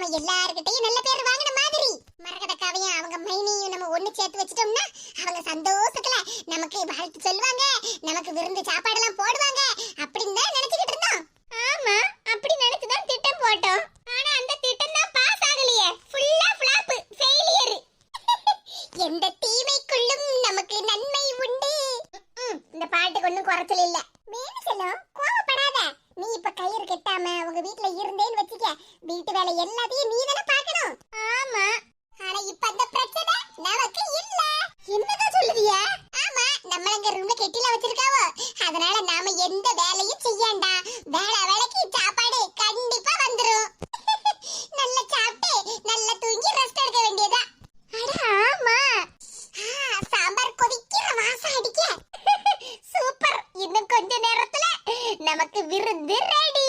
நாம எல்லார்கிட்டயும் நல்ல பேர் வாங்கின மாதிரி. மரகதக்காவையும் அவங்க மைனியும் நம்ம ஒண்ணு சேர்த்து வச்சிட்டோம்னா அவங்க சந்தோஷத்துல நமக்கு வாழ்த்து சொல்லுவாங்க நமக்கு விருந்து சாப்பாடு எல்லாம் போடுவாங்க. நமக்கு விருந்து ரெடி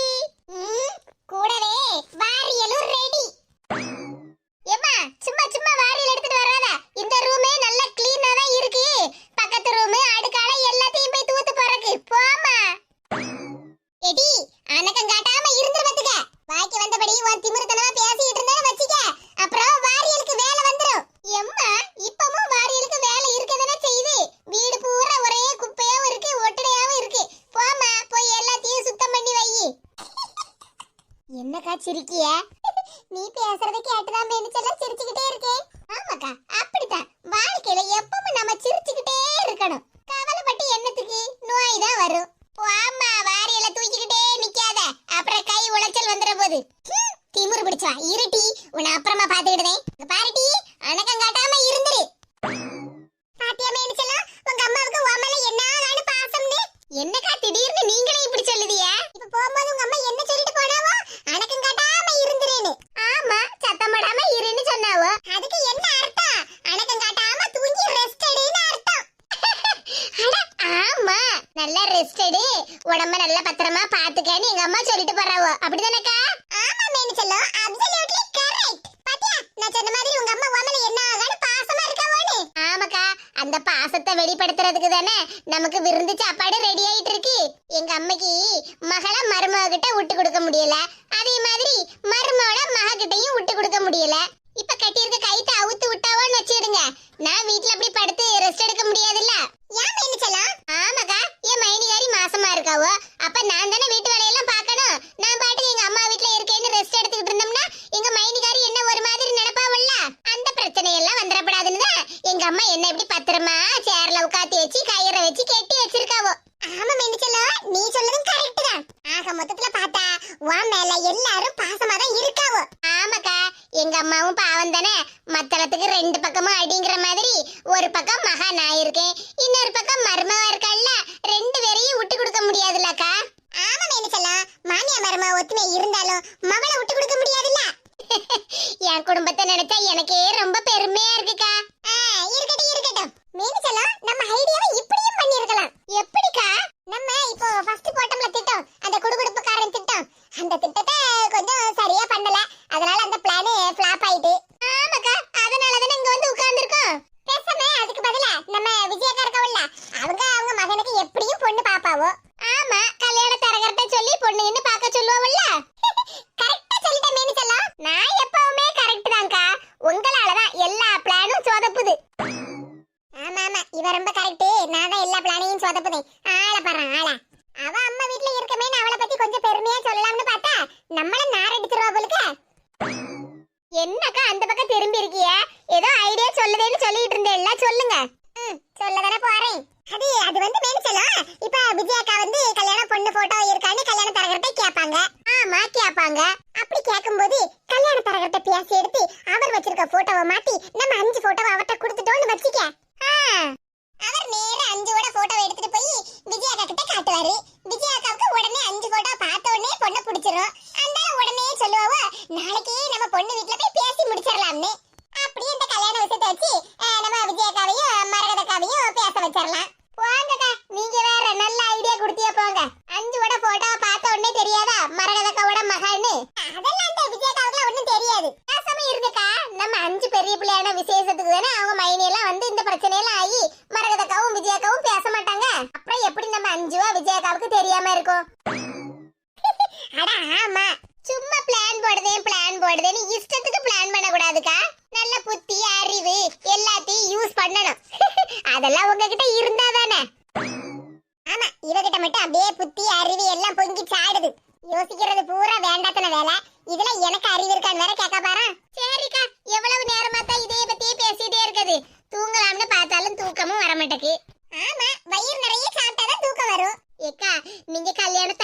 பாவம்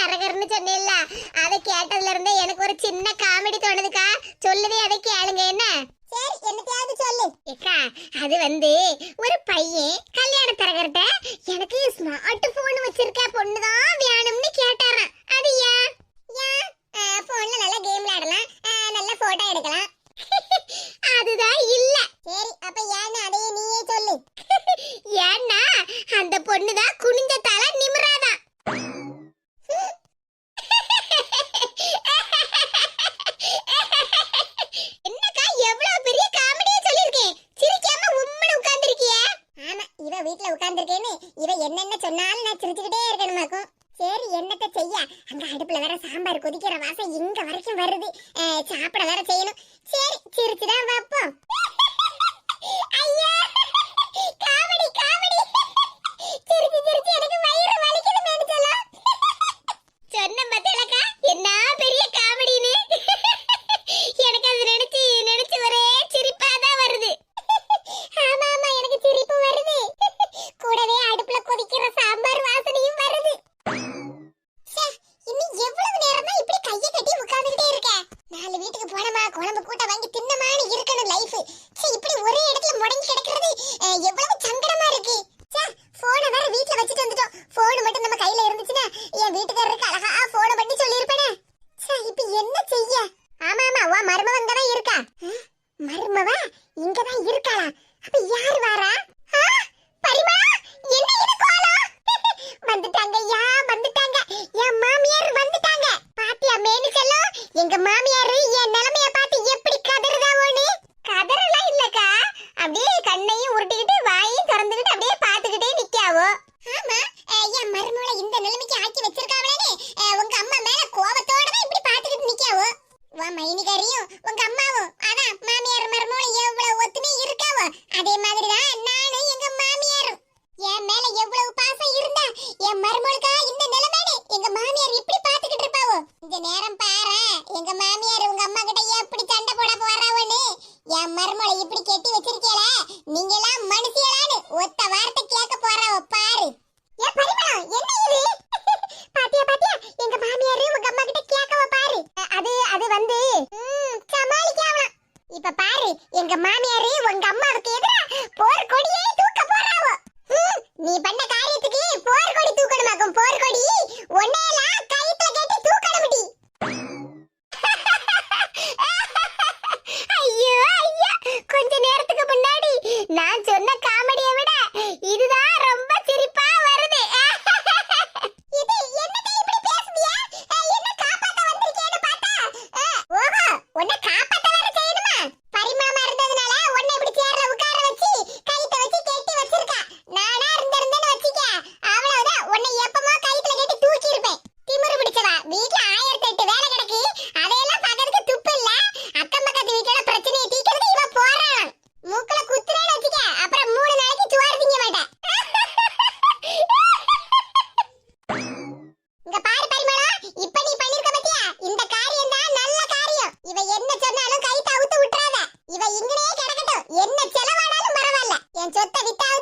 அரகர்னு சொன்னேன்ல அதை கேட்டதுல இருந்து எனக்கு ஒரு சின்ன காமெடி தோணுதுக்கா. சொல்லுதே அதை கேளுங்க என்ன? சரி என்னத்தையாவது சொல்லு. ஏக்கா அது வந்து ஒரு பையன் gente. Eu tô,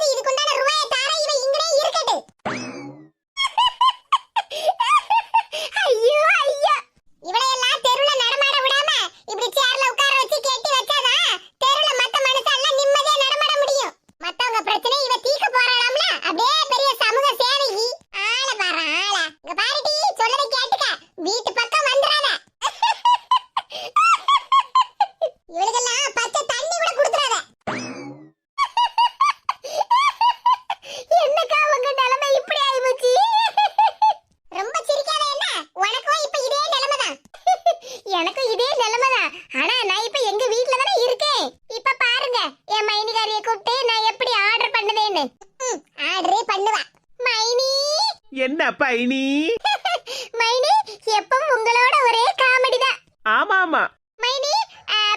ஆமா. மைனி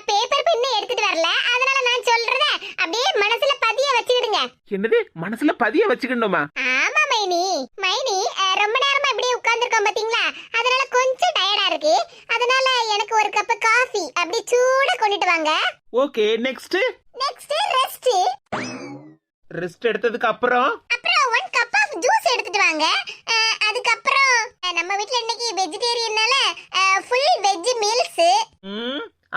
பேப்பர் பென் எடுத்துட்டு வரல. அதனால நான் சொல்றத அப்படியே மனசுல பதிய வச்சுக்கிடுங்க. என்னது? மனசுல பதிய வச்சுக்கணுமா? ஆமா மைனி. மைனி ரொம்ப நேரமா இப்படியே உட்கார்ந்திருக்கோம் பாத்தீங்களா? அதனால கொஞ்சம் டயர்டா இருக்கு. அதனால எனக்கு ஒரு கப் காஃபி அப்படி சூட கொண்டுட்டு வாங்க. Okay next next rest rest எடுத்ததுக்கு அப்புறம் எடுத்துட்டு வாங்க. அதுக்கப்புறம் நம்ம வீட்ல இன்னைக்கு வெஜிடேரியனால ஃபுல் வெஜ் மீல்ஸ்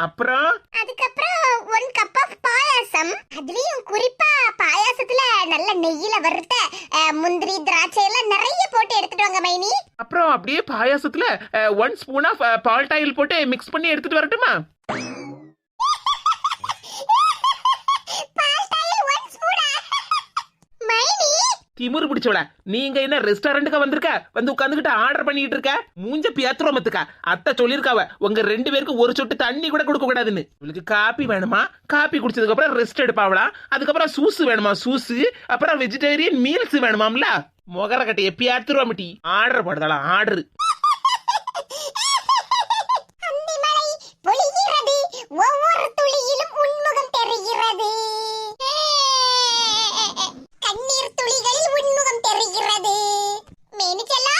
அப்புறம்? அதுக்கப்புறம் ஒன் கப் ஆஃப் பாயாசம். அதுலயும் குறிப்பா பாயாசத்துல நல்ல நெய்யில வறுத்த முந்திரி திராட்சை எல்லாம் நிறைய போட்டு எடுத்துட்டு வாங்க மைனி. அப்புறம் அப்படியே பாயாசத்துல ஒன் ஸ்பூன் ஆஃப் பால் டாயில் போட்டு மிக்ஸ் பண்ணி எடுத்துட்டு வரட்டுமா பால் டாயில் ஒன் ஸ்பூனா மைனி திமிரு பிடிச்சவள. நீங்க என்ன ரெஸ்டாரண்ட்டுக்கு வந்திருக்க? வந்து உட்காந்துக்கிட்டு ஆர்டர் பண்ணிட்டு இருக்க மூஞ்ச பியாத்துறோம் மத்துக்கா அத்தை சொல்லிருக்காவ உங்க ரெண்டு பேருக்கு ஒரு சொட்டு தண்ணி கூட கொடுக்க கூடாதுன்னு. உங்களுக்கு காப்பி வேணுமா? காப்பி குடிச்சதுக்கு அப்புறம் ரெஸ்ட் எடுப்பாவளா? அதுக்கப்புறம் சூஸ் வேணுமா? சூஸ் அப்புறம் வெஜிடேரியன் மீல்ஸ் வேணுமாம்ல? முகர கட்டையை பியாத்துருவா மட்டி. ஆர்டர் போடுதாளா ஆர்டர் ஒவ்வொரு துளியிலும் உன்முகம் தெரிகிறது. துளிகளில் உன்முகம் தெரிகிறது. மேனிச்சலா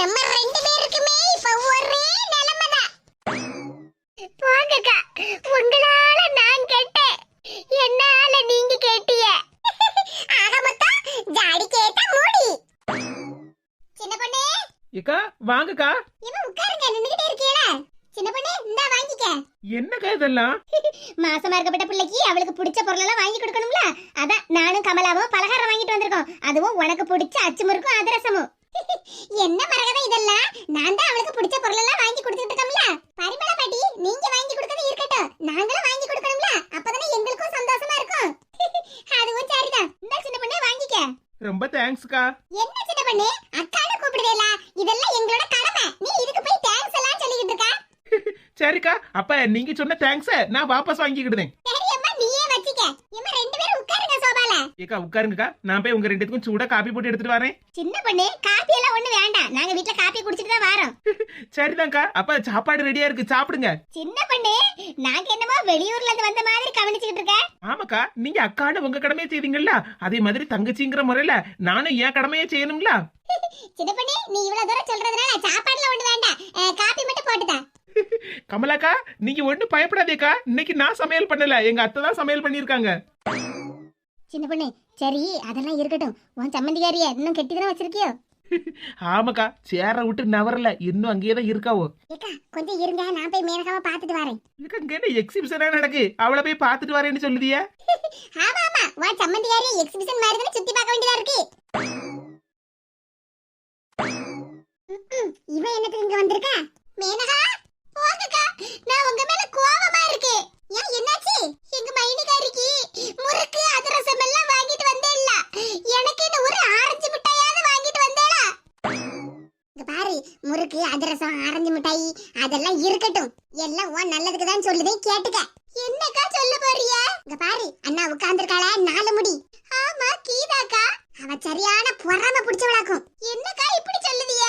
நம்ம ரெண்டு பேருக்குமே இப்ப ஒரே நிலைமைதான். போங்கக்கா உங்களால நான் கேட்டேன். என்னால நீங்க கேட்டிய ஆக மொத்தம் ஜாடி கேட்ட மூடி. சின்ன பொண்ணே. ஏக்கா வாங்கக்கா. இவன் உட்காருங்க நின்னுகிட்டே இருக்கீல சின்ன பொண்ணு இந்தா வாங்கிக்க. என்னக்கா இதெல்லாம்? மாசமா இருக்கப்பட்ட பிள்ளைக்கு அவளுக்கு பிடிச்ச பொருளெல்லாம் வாங்கி கொடுக்கணும்ல? அதான் நானும் கமலாவும் பலகாரம் வாங்கிட்டு வந்திருக்கோம். அதுவும் உனக்கு பிடிச்ச அச்சுமுறுக்கும் அதிரசமும். என்ன மரகதம் இதெல்லாம்? நான் தான் அவளுக்கு பிடிச்ச பொருளெல்லாம் வாங்கி கொடுத்துட்டு இருக்கோம்ல. பரிமள பாட்டி நீங்க வாங்கி கொடுக்கறது இருக்கட்டும். நாங்களும் வாங்கி கொடுக்கணும்ல. அப்பதானே எங்களுக்கும் சந்தோஷமா இருக்கும். அதுவும் சரிதான். இந்த சின்ன பொண்ணே வாங்கிக்க. ரொம்ப தேங்க்ஸ்க்கா என்ன சின்ன பொண்ணு? அக்கான கூப்பிடுதேல? இதெல்லாம் எங்களோட கடமை. நீ இதுக்கு போய் தேங்க்ஸ் எல்லாம் சரிக்கா அப்ப நீங்க சொன்ன தேங்க்ஸ நான் வாபஸ் வாங்கிக்கிடுதேன். ஏக்கா உட்காருங்கக்கா. நான் போய் உங்க ரெண்டுத்துக்கும் சூடா காப்பி போட்டு எடுத்துட்டு வரேன். சின்ன பொண்ணு காப்பி எல்லாம் ஒண்ணு வேண்டாம். நாங்க வீட்ல காப்பி குடிச்சிட்டு தான் வரோம். சரிதான்க்கா. அப்ப சாப்பாடு ரெடியா இருக்கு சாப்பிடுங்க. சின்ன பொண்ணு நாங்க என்னமோ வெளியூர்ல இருந்து வந்த மாதிரி கவனிச்சுக்கிட்டு இருக்க. ஆமாக்கா நீங்க அக்கான்னு உங்க கடமையை செய்வீங்கல்ல? அதே மாதிரி தங்கச்சிங்கிற முறையில நானும் என் கடமையை செய்யணும்ல? சின்ன பொண்ணு நீ இவ்வளவு தூரம் சொல்றதுனால சாப்பாடுல ஒண்ணு வேண்டாம். காப்பி மட்டும் கமலாக்கா நீங்க ஒண்ணும் பயப்படாதேக்கா. இன்னைக்கு நான் சமையல் பண்ணல. எங்க அத்தை தான் சமையல் பண்ணிருக்காங்க சின்ன பொண்ணு சரி அதெல்லாம் இருக்கட்டும். உன் சம்மந்திகாரிய இன்னும் கெட்டி தானே வச்சிருக்கியோ? ஆமாக்கா சேர விட்டு நவரல. இன்னும் அங்கேயே தான் இருக்காவோ. ஏக்கா கொஞ்சம் இருங்க. நான் போய் மேனகாவை பார்த்துட்டு வரேன். இதுக்கு அங்க என்ன எக்ஸிபிஷனா நடக்கு? அவளை போய் பார்த்துட்டு வரேன்னு சொல்லுதியா? ஆமா ஆமா. உன் சம்மந்திகாரிய எக்ஸிபிஷன் மாதிரி தானே சுத்தி பார்க்க வேண்டியதா இருக்கு. இவன் என்னத்துக்கு இங்க வந்திருக்கா? மேனகா? போங்கக்கா நான் உங்க மேல கோவமா இருக்கேன் ஏன் என்னாச்சு? எங்க மைனிகாரிக்கு முறுக்கு அதிரசம் எல்லாம் வாங்கிட்டு வந்தேல்ல எனக்கு இந்த ஒரு ஆரஞ்சு மிட்டாயாவது வாங்கிட்டு வந்தேடா இங்க பாரு முறுக்கு அதிரசம் ஆரஞ்சு மிட்டாய் அதெல்லாம் இருக்கட்டும். எல்லாம் உன் நல்லதுக்கு தான் சொல்லுதே கேட்டுக்க. என்னக்கா சொல்ல போறிய? இங்க பாரு அண்ணா உட்கார்ந்திருக்காள நாலு முடி. ஆமா கீதாக்கா. அவ சரியான பொறாம பிடிச்சவளாக்கும் என்னக்கா இப்படி சொல்லுதிய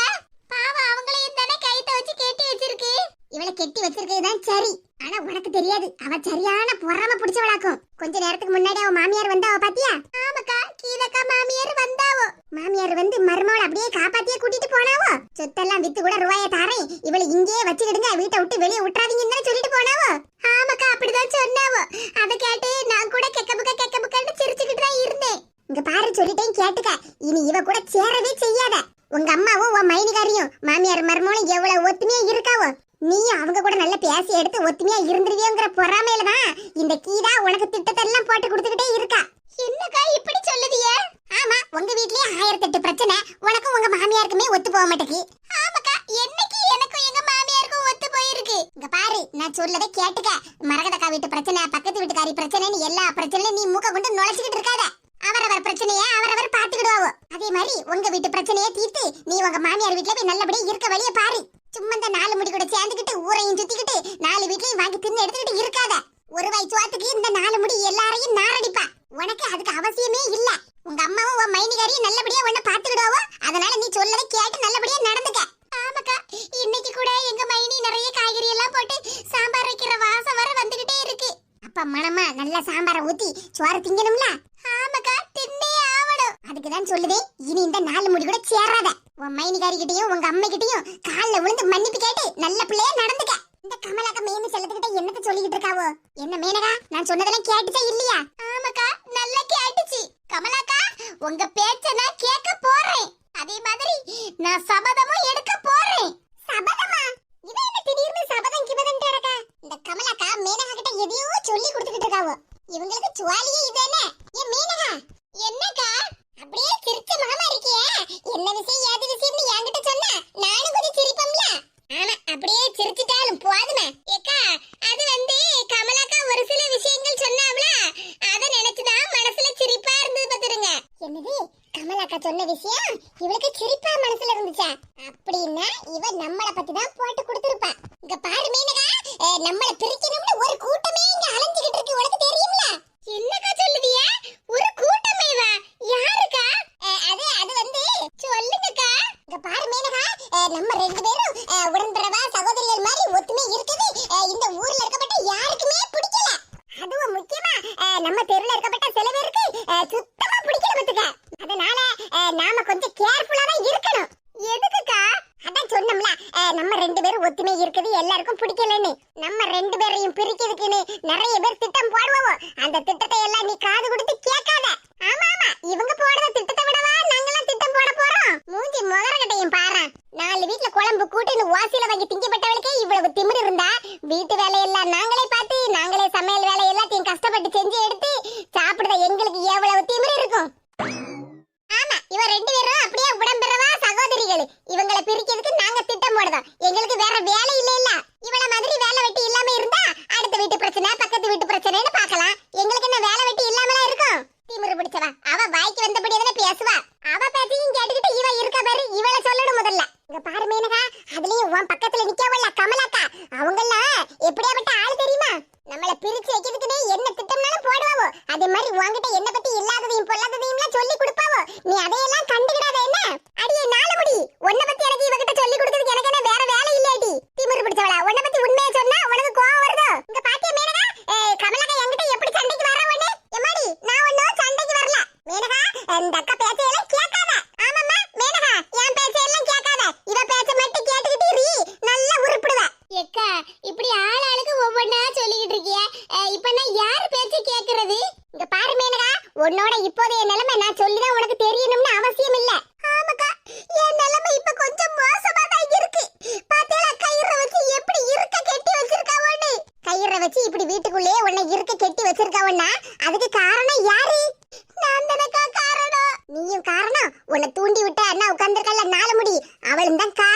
பாவம் அவங்களையும் தானே கைத்த வச்சு கெட்டி வச்சிருக்கு இவளை கெட்டி வச்சிருக்கிறது தான் சரி ஆனா உனக்கு தெரியாது அவ சரியான பொறாம பிடிச்சவளாக்கும் கொஞ்ச நேரத்துக்கு முன்னாடி அவ மாமியார் வந்தாவ பாத்தியா ஆமாக்கா கீதக்கா மாமியார் வந்தாவோ மாமியார் வந்து மருமகள் அப்படியே காப்பாத்தியே கூட்டிட்டு போனாவோ சொத்தெல்லாம் வித்து கூட ரூபாய தாரேன் இவளை இங்கேயே வச்சுக்கிடுங்க வீட்டை விட்டு வெளியே விட்டுறாதீங்கன்னு தானே சொல்லிட்டு போனாவோ ஆமாக்கா அப்படிதான் சொன்னாவோ அத கேட்டு நான் கூட கெக்க புக்க கெக்க புக்கன்னு சிரிச்சுக்கிட்டு தான் இருந்தேன் இங்க பாரு சொல்லிட்டேன் கேட்டுக்க இனி இவ கூட சேரவே செய்யாத உங்க அம்மாவும் உன் மைனிகாரியும் மாமியார் மருமகளும் எவ்வளவு ஒத்துமையா இருக்காவோ நீயும் அவங்க கூட நல்லா பேசி எடுத்து ஒத்துமையா இருந்துருவியோங்கிற பொறாமையில தான் இந்த கீதா உனக்கு திட்டத்தெல்லாம் போட்டு கொடுத்துக்கிட்டே இருக்கா என்னக்கா இப்படி சொல்லுதிய ஆமா உங்க வீட்லயே ஆயிரத்தி எட்டு பிரச்சனை உனக்கும் உங்க மாமியாருக்குமே ஒத்து போக மாட்டேங்குது ஆமாக்கா என்னைக்கு எனக்கும் எங்க மாமியாருக்கும் ஒத்து போயிருக்கு இங்க பாரு நான் சொல்லதை கேட்டுக்க மரகதக்கா வீட்டு பிரச்சனை பக்கத்து வீட்டுக்காரி பிரச்சனைன்னு எல்லா பிரச்சனையும் நீ மூக்க கொண்டு நுழைச்சிக்கிட்டு இருக்காத. அவரவர் பிரச்சனைய அவரவர் பாத்துக்கிடுவாவோ அதே மாதிரி உங்க வீட்டு பிரச்சனைய தீர்த்து நீ உங்க மாமியார் வீட்ல போய் நல்லபடியா இருக்க வழிய பாரு. சும்மா இந்த நாலு முடி கூட சேர்ந்துக்கிட்டு ஊரையும் சுத்திக்கிட்டு நாலு வீட்லயும் வாங்கி தின்னு எடுத்துக்கிட்டு இருக்காத. ஒரு வாய் சுவாத்துக்கு இந்த நாலு முடி எல்லாரையும் நாரடிப்பா. உனக்கு அதுக்கு அவசியமே இல்ல. ஒத்துமை இருக்குது எல்லாருக்கும் பிடிக்கலன்னு. நம்ம ரெண்டு பேரையும் பிரிக்க பிரிச்சு வைக்கிறதுக்குன்னே என்ன திட்டம்னாலும் போடுவாவோ. அதே மாதிரி உங்ககிட்ட đừng đăng cai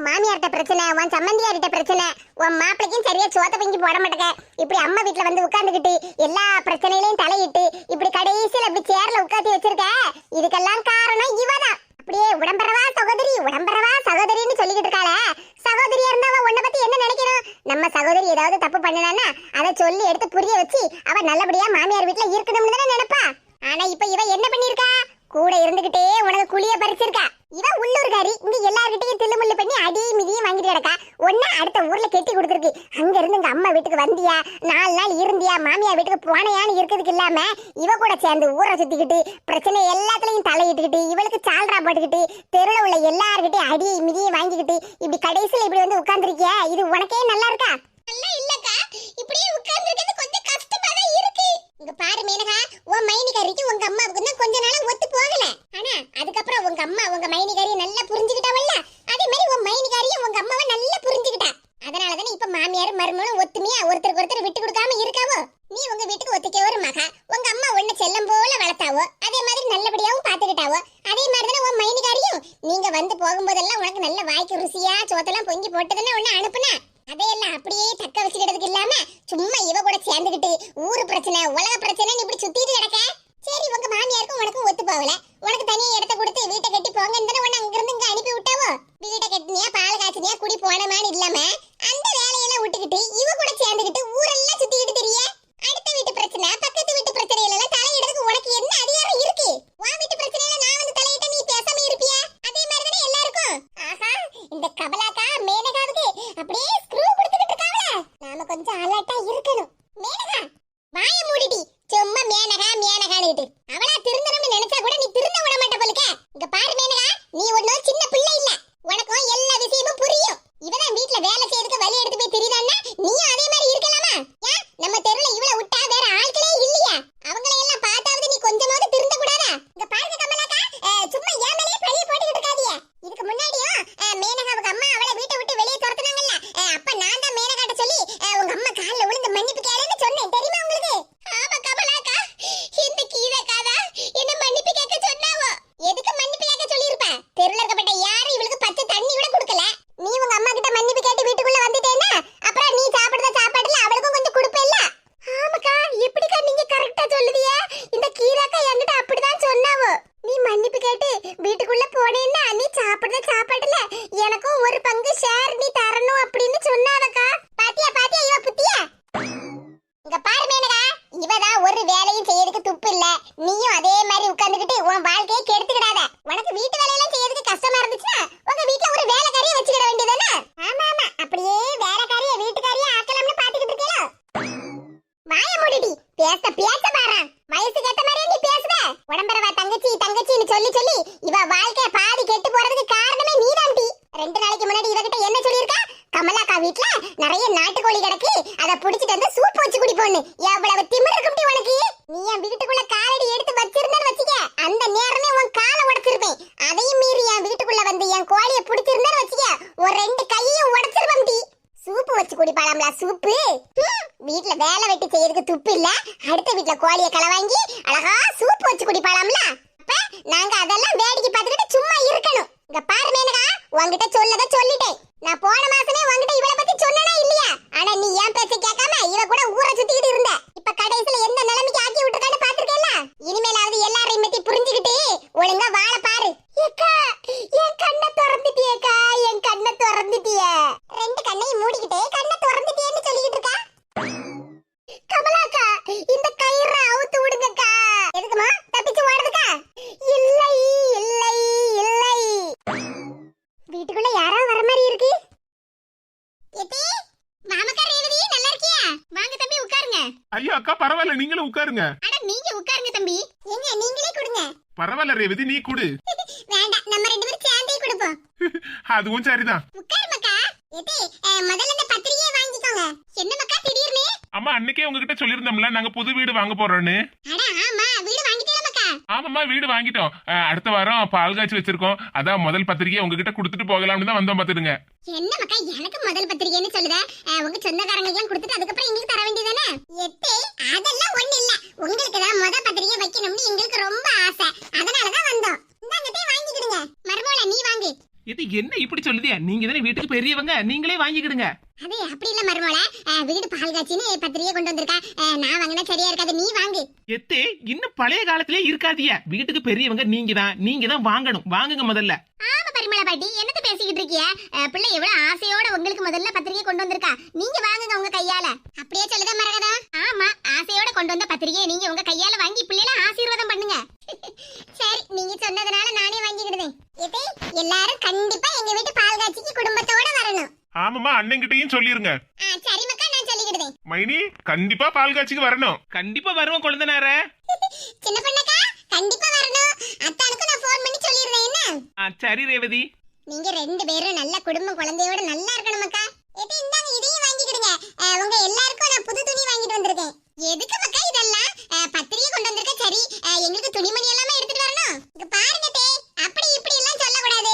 உன் மாமியார்கிட்ட பிரச்சனை உன் சம்பந்தியார்கிட்ட பிரச்சனை உன் மாப்பிளைக்கும் சரியா சோத்த பிங்கி போட மாட்டேங்க. இப்படி அம்மா வீட்டுல வந்து உட்காந்துக்கிட்டு எல்லா பிரச்சனையிலையும் தெரியலக்கா ஒன்னா அடுத்த ஊர்ல கெட்டி கொடுத்துருக்கு. அங்க இருந்து எங்க அம்மா வீட்டுக்கு வந்தியா? நாலு நாள் இருந்தியா? மாமியா வீட்டுக்கு போனையான்னு இருக்கிறதுக்கு இல்லாம இவ கூட சேர்ந்து ஊரை சுத்திக்கிட்டு பிரச்சனை எல்லாத்துலயும் தலையிட்டுக்கிட்டு இவளுக்கு சால்ரா போட்டுக்கிட்டு தெருல உள்ள எல்லார்கிட்டையும் அடியை மிதியை வாங்கிக்கிட்டு இப்படி கடைசியில இப்படி வந்து உட்காந்துருக்கிய இது உனக்கே நல்லா இருக்கா? நல்லா இல்லக்கா. இப்படியே உட்கார்ந்துருக்கிறது கொஞ்சம் கஷ்டமா தான் இருக்கு. இங்க பாரு மேனகா உன் மைனிகாரிக்கு உங்க அம்மாவுக்கு தான் கொஞ்ச நாளா ஒத்து போகல. ஆனா அதுக்கப்புறம் உங்க அம்மா உங்க மைனிகாரிய நல்லா புரிஞ்சுக்கிட்டாவல்ல? அதே மாதிரி உன் மைனிகாரியும் உங்க அம்மாவை நல்லா புரிஞ்சுக்கிட்டா. அதனால தானே இப்ப மாமியார் மருமகளும் ஒத்துமையா ஒருத்தருக்கு ஒருத்தர் விட்டு கொடுக்காம இருக்காவோ? நீ உங்க வீட்டுக்கு ஒத்துக்க ஒரு மகா. உங்க அம்மா ஒண்ணு செல்லம் போல வளர்த்தாவோ? அதே மாதிரி நல்லபடியாவும் பாத்துக்கிட்டாவோ? அதே மாதிரி தானே உன் மைனிகாரியும் நீங்க வந்து போகும்போதெல்லாம் உனக்கு நல்ல வாய்க்கு ருசியா சோத்தெல்லாம் பொங்கி போட்டுதானே உன்னை அனுப்புனா? அதையெல்லாம் அப்படியே தக்க வச்சுக்கிறதுக்கு இல்லாம சும்மா இவ கூட சேர்ந்துக்கிட்டு ஊரு பிரச்சனை உலக பிரச்சனை இப்படி சுத்திட்டு கிடக்க? சரி உங்க மாமியாருக்கும் உனக்கும் ஒத்து போகல உனக்கு தனியா இடத்த கொடுத்து வீட்டை கட்டி போங்கன்னு தானே உன்னை அங்கிருந்து இங்க அனுப்பி விட்டாவோ வீட்டை கட்டினியா பால் காய்ச்சினியா குடி போனமான்னு இல்லாம அந்த வேலையெல்லாம் விட்டுக்கிட்டு இவ கூட சேர்ந்துகிட்டு ஊரெல்லாம் சுத்திக்கிட்டு தெரிய அடுத்த வீட்டு பிரச்சனை பக்கத்து வீட்டு பிரச்சனையில எல்லாம் தலையிடுறதுக்கு உனக்கு என்ன அதிகாரம் இருக்கு உன் வீட்டு பிரச்சனையில நான் வந்து தலையிட்ட நீ பேசாம இருப்பியா அதே மாதிரி தானே எல்லாருக்கும் ஆஹா இந்த கபலாக்கா மேனகாவுக்கு அப்படியே ஸ்க்ரூ கொடுத்துக்கிட்டு இருக்காவல நாம கொஞ்சம் அலர்ட்டா இருக்கணும் மேனகா வாய மூடிடி சும்மா மேனகா மேனகான்னு அவளா திருந்தணும்னு நினைச்சா கூட நீ திருந்த விட மாட்ட போலுக்க இங்க பாரு மேனகா நீ ஒன்னும் சின்ன பிள்ளை இல்ல உனக்கும் எல்லா விஷயமும் புரியும் இவதான் வீட்ல வேலை செய்யறதுக்கு வழி எடுத்து போய் தெரியுதான்னா நீயும் அதே மாதிரி இருக்கலாமா ஏன் நம்ம தெருல இவள விட்டா வேற ஆட்களே இல்லையா அவங்கள எல்லாம் பார்த்தாவது நீ கொஞ்சமாவது திருந்த கூடாதா இங்க பாருங்க கமலாக்கா அஹ், சும்மா ஏன் மேலேயே பழிய போட்டுக்கிட்டு இருக்காதீங்க இதுக்கு முன்னாடியும் அஹ், மேனகாவுக்கு அம்மா அவளை வீட்டை விட்டு வெளியே துரத்துனாங்கல்ல அஹ், அப்ப நான் தான் மேனகாட்ட சொல்லி அஹ், உங்க அம்மா கால்ல விழுந்து மன்னிப்பு கேளுன்னு சொன்னேன் தெரியுமா உங்களுக்கு ஆமா கமலாக்கா இந்த கீதக்காதா என்ன மன்னிப்பு கேட்க சொன்னாவோ எதுக்கு மன்னிப்பு கேட்க சொல்லியிருப்ப தெருல இருக்கப்பட்ட யாரும் இவளுக்கு பச்சை தண்ணி கூட கொடுக்கல நீ உங்க அம்மா கிட்ட மன்னிப்பு கேட்டு வீட்டுக்குள்ள வந்துட்டேன்னா அப்புறம் நீ சாப்பிடுற சாப்பாடுல அவளுக்கும் கொஞ்சம் கொடுப்பேல்ல ஆமாக்கா எப்படிக்கா நீங்க கரெக்டா சொல்லுதியா இந்த கீராக்கா என்கிட்ட அப்படிதான் சொன்னாவோ நீ மன்னிப்பு கேட்டு வீட்டுக்குள்ள போனேன்னா நீ சாப்பிடுற சாப்பாடுல எனக்கும் ஒரு பங்கு ஷேர் நீ தரணும் அப்படின்னு சொன்னாவக்கா பாத்தியா பாத்தியா இவ புத்தியா இங்க பாரு மேனகா இவதான் ஒரு வேலையும் செய்யறதுக்கு துப்பு இல்ல நீயும் அதே மாதிரி உட்கார்ந்துகிட்டு உன் வாழ்க்கையை கெடுத்துக்கிடாத உனக்கு வீட்டு வேலையெல்லாம் செய்யறதுக்கு கஷ்டமா இருந்துச்சுன்னா உங்க வீட்ல ஒரு வேலைக்காரியை வச்சுக்கிட வேண்டியதானே ஆமா ஆமா அப்படியே வேலைக்காரிய வீட்டுக்காரிய ஆக்கலாம்னு பாத்துக்கிட்டு இருக்கீங்களோ வாய மூடிடி பேச பேச பாரு வயசுக்கு ஏத்த மாதிரியே நீ பேசுத உடம்பரவா தங்கச்சி தங்கச்சின்னு சொல்லி சொல்லி இவ வாழ்க்கை பாதி கெட்டு போறதுக்கு காரணமே நீதான்டி ரெண்டு நாளைக்கு முன்னாடி இவகிட்ட என்ன சொல்லியிருக்கா? கமலாக்கா வீட்ல நிறைய நாட்டுக்கோழி கிடக்கு அத புடிச்சிட்டு வந்து சூப் வச்சு குடிப்போன்னு. எவ்வளவு திமிர் இருக்கும்டி உனக்கு? நீ என் வீட்டுக்குள்ள காலடி எடுத்து வச்சிருந்தேன்னு வச்சுக்க அந்த நேரமே உன் காலை உடைச்சிருப்பேன். அதையும் மீறி என் வீட்டுக்குள்ள வந்து என் கோழியை புடிச்சிருந்தேன்னு வச்சுக்க ஒரு ரெண்டு கையையும் உடைச்சிருப்பேன்டி சூப்பு வச்சு குடிப்பாளாம்ல சூப்பு? வீட்டுல வீட்ல வேலை வெட்டி செய்யறதுக்கு துப்பு இல்ல அடுத்த வீட்ல கோழிய களை வாங்கி அழகா சூப்பு வச்சு குடிப்பாளாம்ல அப்ப நாங்க அதெல்லாம் வேடிக்கை பார்த்துக்கிட்டு சும்மா இருக்கணும் இங்க பாரு மேனகா உன்கிட்ட சொல்லத சொல்லிட்டேன் நான் போன மாசமே உன்கிட்ட இவளை பத்தி சொன்னனா இல்லையா ஆனா நீ ஏன் பேச்ச கேட்காம இவ கூட ஊரை சுத்திக்கிட்டு இருந்த இப்ப கடைசியில எந்த நிலைமைக்கு ஆக்கி விட்டுருக்கான்னு பாத்துருக்கேல்ல இனிமேலாவது எல்லாரையும் பத்தி புரிஞ்சுக்கிட்டு ஒழுங்கா வாழ பாரு ஏக்கா என் கண்ணை திறந்துட்டியேக்கா என் கண்ணை திறந்துட்டிய ரெண்டு கண்ணையும் மூடிக்கிட்டே கண்ணை திறந்துட்டியேன்னு சொல்லிக்கிட்டு இருக்கா கமலாக்கா இந்த கயிறை அவுத்து விடுங்கக்கா எதுக்குமா தப்பிச்சு ஓடுறதுக்கா இல்லை இல்லை இல்லை வீட்டுக்குள்ள யாரோ வர மாதிரி இருக்கு எத்தே மாமக்கா ரேவதி நல்லா இருக்கியா வாங்க தம்பி உட்காருங்க ஐயோ அக்கா பரவாயில்ல நீங்களும் உட்காருங்க. அட நீங்க உட்காருங்க தம்பி. எங்க நீங்களே கொடுங்க. பரவாயில்ல ரேவதி நீ குடு. வேண்டாம் நம்ம ரெண்டு பேரும் சேர்ந்தே கொடுப்போம். அதுவும் சரிதான். உட்காரு மக்கா. அஹ், முதல்ல இந்த பத்திரிகையை வாங்கிக்கோங்க. என்ன மக்கா திடீர்னு? அம்மா அன்னைக்கே உங்ககிட்ட சொல்லியிருந்தோம்ல நாங்க புது வீடு வாங்க போறோம்னு அட ஆமா வீடு வாங்கிட்டீங்களா மக்கா ஆமாம்மா வீடு வாங்கிட்டோம். அடுத்த வாரம் பால் காய்ச்சி வச்சிருக்கோம். அதான் முதல் பத்திரிகையை உங்ககிட்ட கொடுத்துட்டு போகலாம்னு தான் வந்தோம் பாத்துடுங்க என்ன மக்கா எனக்கு முதல் பத்திரிகைன்னு சொல்லுத? உங்க சொந்தக்காரங்க எல்லாம் கொடுத்துட்டு அதுக்கப்புறம் எங்களுக்கு தர வேண்டியதானே எத்தே அதெல்லாம் ஒண்ணு இல்ல. உங்களுக்கு தான் முத பத்திரிகை வைக்கணும்னு எங்களுக்கு ரொம்ப ஆசை. அதனாலதான் வந்தோம். இந்தாங்கத்தே வாங்கிக்கிடுங்க. நீ வாங்கு. இது என்ன இப்படி சொல்லுதியா? நீங்க தானே வீட்டுக்கு பெரியவங்க. நீங்களே வாங்கிக்கிடுங்க. அது அப்படி இல்ல மருமோள. அஹ், வீடு பால் காய்ச்சின்னு பத்திரிகை கொண்டு வந்திருக்கா. நான் வாங்கினா சரியா இருக்காது. நீ எத்து இன்னும் பழைய காலத்திலே இருக்காதியா வீட்டுக்கு பெரியவங்க நீங்க தான் நீங்க தான் வாங்கணும். வாங்குங்க முதல்ல. ஆமா பரிமள பாட்டி. என்னது பேசிக்கிட்டு இருக்கிய? பிள்ளை எவ்வளவு ஆசையோட உங்களுக்கு முதல்ல பத்திரிகை கொண்டு வந்திருக்கா? நீங்க வாங்குங்க உங்க கையால. அப்படியே சொல்லுதா மரகதா? ஆமா ஆசையோட கொண்டு வந்த பத்திரிகையை நீங்க உங்க கையால வாங்கி பிள்ளைல ஆசீர்வாதம் பண்ணுங்க. சரி நீங்க சொன்னதுனால நானே வாங்கிக்கிடுதேன் இது எல்லாரும் கண்டிப்பா எங்க வீட்டு பால் காட்சிக்கு குடும்பத்தோட வரணும். ஆமாமா அண்ணன்கிட்டயும் சொல்லிருங்க. சரி மக்கா நான் சொல்லிக்கிடுதேன். மைனி கண்டிப்பா பால் காட்சிக்கு வரணும். கண்டிப்பா வருவோம் குழந்தனார. சின்ன பொண்ணக்கா கண்டிப்பா வரணும். அத்தானுக்கு நான் ஃபோன் பண்ணி சொல்லிடுறேன் என்ன? ஆ, சரி ரேவதி. நீங்க ரெண்டு பேரும் நல்ல குடும்ப குழந்தையோட நல்லா இருக்கணும் அக்கா எது இந்தாங்க இதையும் வாங்கிக்கிடுங்க. அஹ், உங்க எல்லாருக்கும் நான் புது துணி வாங்கிட்டு வந்திருக்கேன். எதுக்கு மக்கா இதெல்லாம்? அஹ், பத்திரிகை கொண்டு வந்திருக்க சரி. அஹ், எங்களுக்கு துணிமணி எல்லாமே எடுத்துட்டு வரணும். இங்க பாருங்க அப்படி இப்படி எல்லாம் சொல்லக்கூடாது.